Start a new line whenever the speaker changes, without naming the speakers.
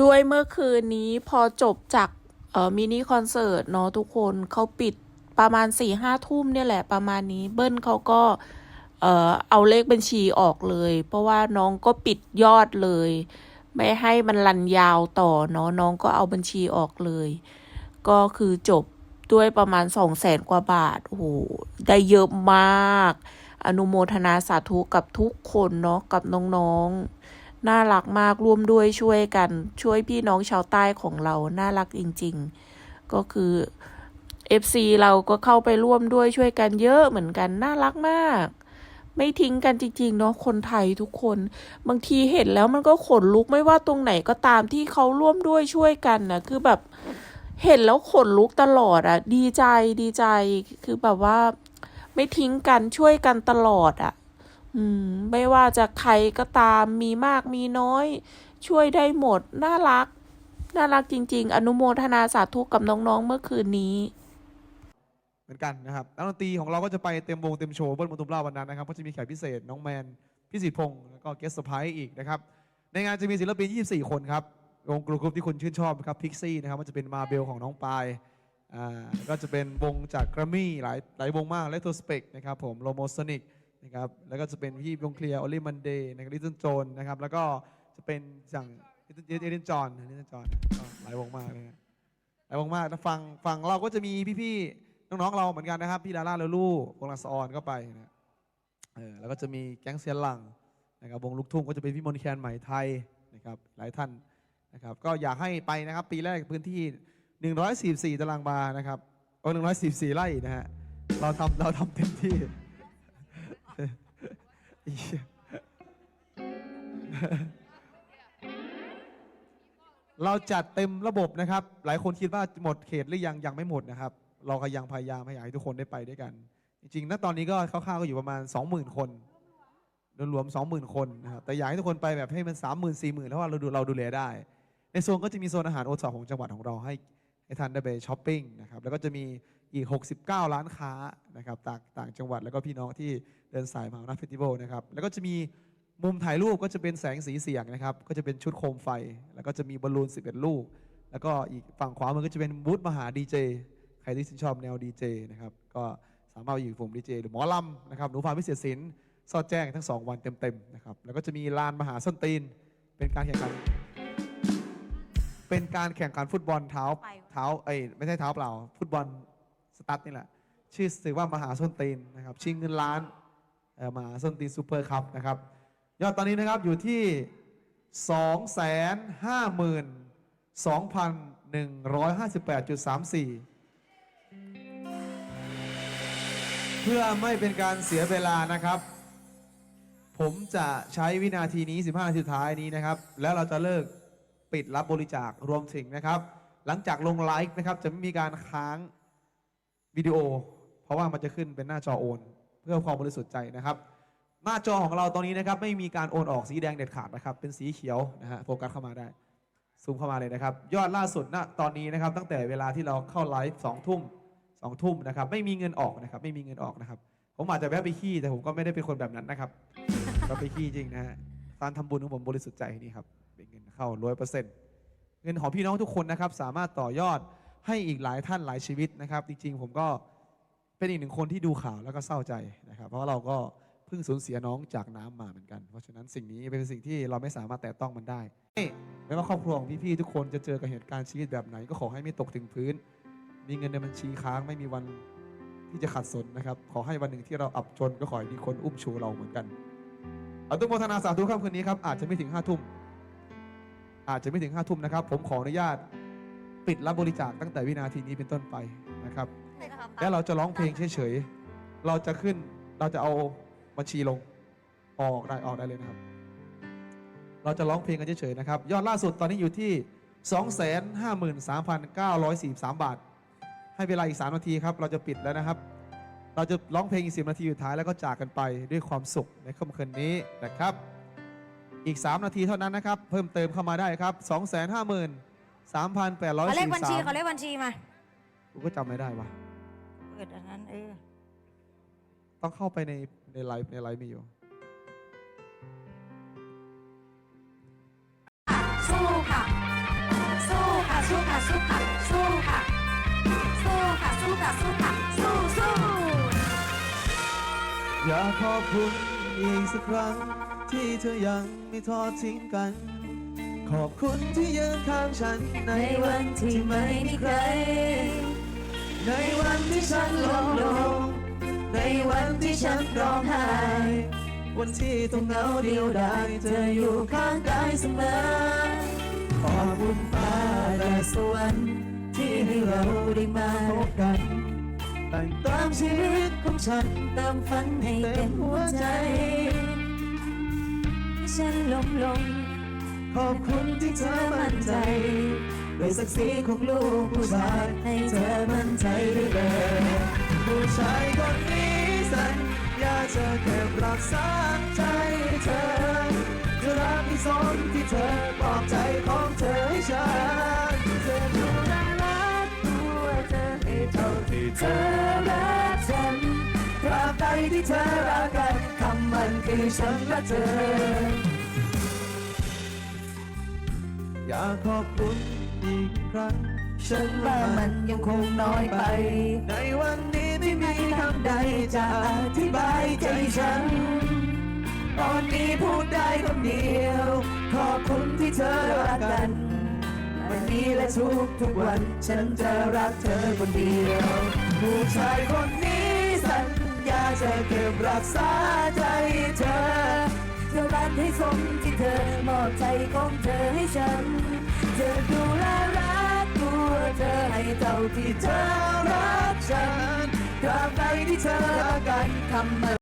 ด้วยเมื่อคืนนี้พอจบจากเอ่อมินิคอนเสิร์ตเนาะทุกคนเขาปิดประมาณสี่ห้าทุ่มเนี่ยแหละประมาณนี้เบิ้ลเขาก็เอ่อเอาเลขบัญชีออกเลย เพราะว่าน้องก็ปิดยอดเลย ไม่ให้มันรันยาวต่อเนาะน้องก็เอาบัญชีออกเลย ก็คือจบด้วยประมาณสองแสนกว่าบาทโอ้โหได้เยอะมาก อนุโมทนาสาธุกับทุกคนเนาะกับน้องๆ น่ารักมากร่วมด้วยช่วยกัน ช่วยพี่น้องชาวใต้ของเรา น่ารักจริง ๆ ก็คือ FC เราก็เข้าไปร่วมด้วยช่วยกันเยอะเหมือนกัน น่ารักมาก ไม่ทิ้งกันจริง ๆ เนาะคนไทยทุกคน บางทีเห็นแล้วมันก็ขนลุกไม่ว่าตรงไหนก็ตามที่เขาร่วมด้วยช่วยกันนะคือแบบเห็นแล้วขนลุกตลอดอะดีใจดีใจ คือแบบว่า ไม่ทิ้งกันช่วยกันตลอดอะ่ะ อืม ไม่ว่าจะใครก็ตามมีมากมีน้อย ช่วยได้หมด น่ารัก น่ารักจริง ๆ อนุโมทนาสาธุกับน้องๆเมื่อคืนนี้
เหมือนกันนะครับนักดนตรีของเราก็จะไปเต็มวงเต็มโชว์บิ้ลมุตุมเล่าวันนั้นนะครับก็จะมีแขกพิเศษน้องแมนพี่สิทธิพงศ์แล้วก็เกสต์ไพรส์อีกนะครับ ในงานจะมีศิลปิน 24 คนครับวงกรุ๊ปที่คุณชื่นชอบนะครับพิกซี่นะครับมันจะเป็นมาเบลของน้องปายอ่าก็จะเป็นวงจากกรมมี่หลายหลายวงมากเลตโ s สเปกนะครับผมโลโมโซนิก นะครับแล้วก็จะเป็นพี่วงเคลียร์โอลิมันเดย์นะครับลิตเติ้ลโจนนะครับแล้วก็จะเป็นอย่างเอเดนจอนเอเดนจอนหลายวงมากเลยหลายวงมากนะฟังฟังเราก็จะมีพี่ๆน้องๆเราเหมือนกันนะครับพี่ดาราเลลูวงลังสออนก็ไปนะเออแล้วก็จะมีแก๊งเซียนหลังนะครับวงลูกทุ่งก็จะเป็นพี่มนต์แคนใหม่ไทยนะครับหลายท่านนะครับก็อยากให้ไปนะครับปีแรกพื้นที่ 144 ตารางวานะครับโอ้144 ไร่นะฮะเราทำเราทำเต็มที่ เราจัดเต็มระบบนะครับ หลายคนคิดว่าหมดเขตหรือยังยังไม่หมดนะครับ เราก็ยังพยายามให้อยากให้ทุกคนได้ไปด้วยกัน จริงๆณตอนนี้ก็คร่าวๆก็อยู่ประมาณ 20,000 คนรวมๆ20,000 คนนะครับแต่อยากให้ทุกคนไปแบบให้มัน 30,000 40,000เพราะว่าเราดูเราดูแลได้ ในโซนก็จะมีโซนอาหารโอท็อปของจังหวัดของเราให้ให้ท่านได้ไปช้อปปิ้งนะครับแล้วก็จะมี อีก 69ร้านค้านะครับต่างต่างจังหวัดแล้วก็พี่น้องที่เดินสายมาหน้าเฟสติวัลนะครับแล้วก็จะมีมุมถ่ายรูปก็จะเป็นแสงสีเสียงนะครับก็จะเป็นชุดโคมไฟ แล้วก็จะมีบอลลูน 11 ลูก แล้วก็อีกฝั่งขวามือก็จะเป็นบูธมหาดีเจใครที่ชื่นชอบแนวดีเจนะครับก็สามารถอยู่ผมดีเจหรือหมอลำนะครับหนูฟ้าพิเศษศิลป์สอดแจ้งทั้งสองวันเต็มๆนะครับแล้วก็จะมีลานมหาส้นตีนเป็นการแข่งขัน เป็นการแข่งขันฟุตบอลเท้า
ไป
เท้าเอ้ยไม่ใช่เท้าเปล่า ฟุตบอล สตั๊ดนี่แหละ ชื่อสื่อว่ามหาส้นตีนนะครับ ชิงเงินล้านมหาส้นตีนซูเปอร์คัพนะครับ ยอดตอนนี้นะครับอยู่ที่ 2 5 2 158.34 เพื่อไม่เป็นการเสียเวลานะครับ ผมจะใช้วินาทีนี้ 15 นาทีสุดท้ายนี้นะครับ แล้วเราจะเลิกปิดรับบริจาครวมถึงนะครับ หลังจากลงไลฟ์นะครับ จะไม่มีการค้าง วิดีโอ เพราะว่ามันจะขึ้นเป็นหน้าจอโอน เพื่อความบริสุทธิ์ใจนะครับ หน้าจอของเราตอนนี้นะครับ ไม่มีการโอนออกสีแดงเด็ดขาดนะครับ เป็นสีเขียวนะฮะโฟกัสเข้ามาได้ซูมเข้ามาเลยนะครับ ยอดล่าสุดณตอนนี้นะครับ ตั้งแต่เวลาที่เราเข้าไลฟ์สองทุ่มสองทุ่มนะครับ ไม่มีเงินออกนะครับ ไม่มีเงินออกนะครับ ผมอาจจะแวะไปขี้แต่ผมก็ไม่ได้เป็นคนแบบนั้นนะครับ ก็ไปขี้จริงนะฮะการทำบุญของผมบริสุทธิ์ใจนี่ครับเป็นเงินเข้าร้อยเปอร์เซ็นต์เงินของพี่น้องทุกคนนะครับ สามารถต่อยอด ให้อีกหลายท่านหลายชีวิตนะครับ จริงๆ ผมก็เป็นอีกหนึ่งคนที่ดูข่าวแล้วก็เศร้าใจนะครับ เพราะเราก็เพิ่งสูญเสียน้องจากน้ำมาเหมือนกัน เพราะฉะนั้นสิ่งนี้เป็นสิ่งที่เราไม่สามารถแตะต้องมันได้ไม่ว่าครอบครัวของพี่ๆทุกคนจะเจอกับเหตุการณ์ชีวิตแบบไหนก็ขอให้ไม่ตกถึงพื้น มีเงินในบัญชีค้างไม่มีวันที่จะขัดสนนะครับ ขอให้วันหนึ่งที่เราอับจนก็ขอให้มีคนอุ้มชูเราเหมือนกันอนุโมทนาสาธุค่ำคืนนี้ครับอาจจะไม่ถึงห้าทุ่มอาจจะไม่ถึงห้าทุ่มนะครับ ผมขออนุญาต ปิดรับบริจาคตั้งแต่วินาทีนี้เป็นต้นไปนะครับแล้วเราจะร้องเพลงเฉยๆ เราจะขึ้น เราจะเอาบัญชีลง ออกได้ออกได้เลยนะครับ เราจะร้องเพลงกันเฉยๆนะครับ ยอดล่าสุดตอนนี้อยู่ที่ 253,943 บาท ให้เวลาอีก 3 นาทีครับ เราจะปิดแล้วนะครับ เราจะร้องเพลงอีก 10 นาทีสุดท้ายแล้วก็จากกันไปด้วยความสุขในค่ำคืนนี้นะครับ อีก 3 นาทีเท่านั้นนะครับ เพิ่มเติมเข้ามาได้ครับ 253,843
เขาเลขบัญชีเขาเลขบัญชีมา
กูก็จำไม่ได้วะ
เปิดอันนั้นเออ
ต้องเข้าไปในในไลฟ์ในไลฟ์มีอยู่
สู้ค่ะ
สู้ค่ะ สู้ค่ะ สู้ค่ะ สู้ค่ะ สู้ค่ะ สู้ค่ะ สู้สู้
อยากขอบคุณอีกสักครั้ง ที่เธอยังไม่ทอดทิ้งกัน ขอบคุณที่ยืนข้างฉัน ใน
วันที่ไม่มีใคร
ในวันที่ฉันล้มลง ในวันที่ฉันร้องไห้ วันที่ต้องเหงาเดียวดายเธออยู่ข้างกายเสมอ ขอบคุณฟ้าและสวรรค์ที่ให้เราได้มาพบกันแต่งติมชีวิตของฉัน
เติมฝันให้เต็มหัวใจ ฉันล้มลง
ขอบคุณที่เธอมั่นใจด้วยศักดิ์ศรีของลูกผู้ชาย
ให้เธอมั่นใจ
ได้เลยผู้ชายคนนี้สัญญาจะเก็บรักษาใจเธอจะรักที่สมที่เธอบอกใจของเธอให้ฉันจะดูแลรักตัวเธอให้เท่าที่เธอรักฉันตราบใดที่เธอรักกันคำมันคือฉันและเธอ อยากขอบคุณอีกครั้ง
ฉันว่ามันยังคงน้อยไป
ในวันนี้ไม่มีคำใดจะอธิบายใจฉัน ตอนนี้พูดได้คำเดียว ขอบคุณที่เธอรักกัน วันนี้และทุกทุกๆวัน ฉันจะรักเธอคนเดียวผู้ชายคนนี้สัญญาจะเก็บรักษาใจเธอ
ดให้สมที่เธอมอบใจของเธอให้ฉันจะดูแลรักตัวเธอให้เท่าที่เธอรักฉัน
ตราบใดที่เธอรักกันคำ